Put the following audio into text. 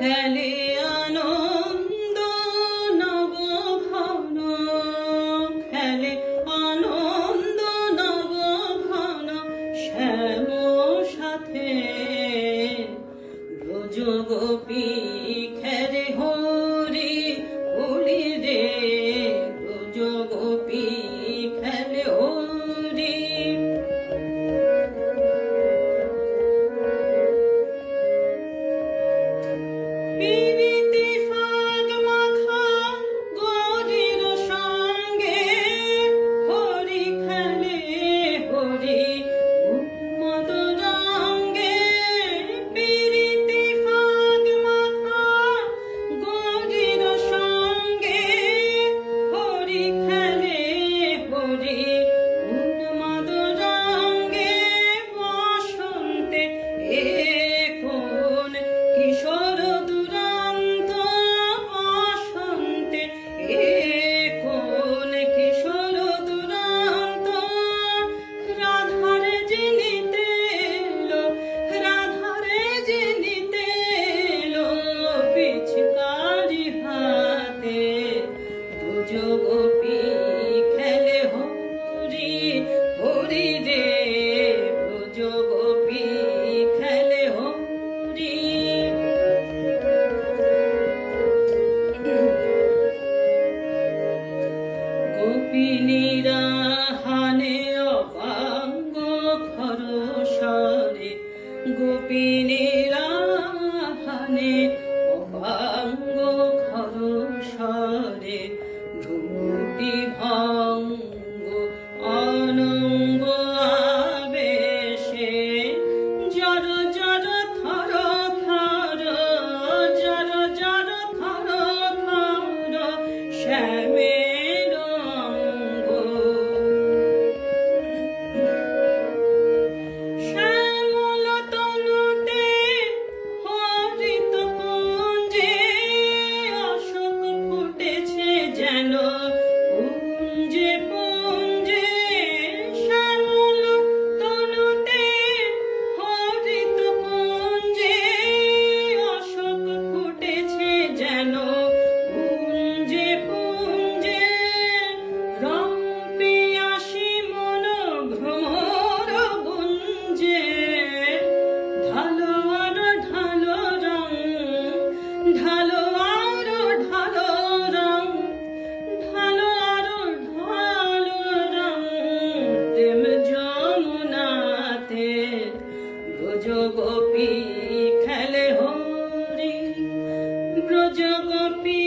হেলে আনন্দ নব ঘন হেলে আনন্দ নব ঘন শ্যাম সাথে। ব্রজ গোপী বিনিরাহানে অপাঙ্গ খরসরে গোপিনীরাহানে ব্রজগোপী খেলে হরি ব্রজগোপী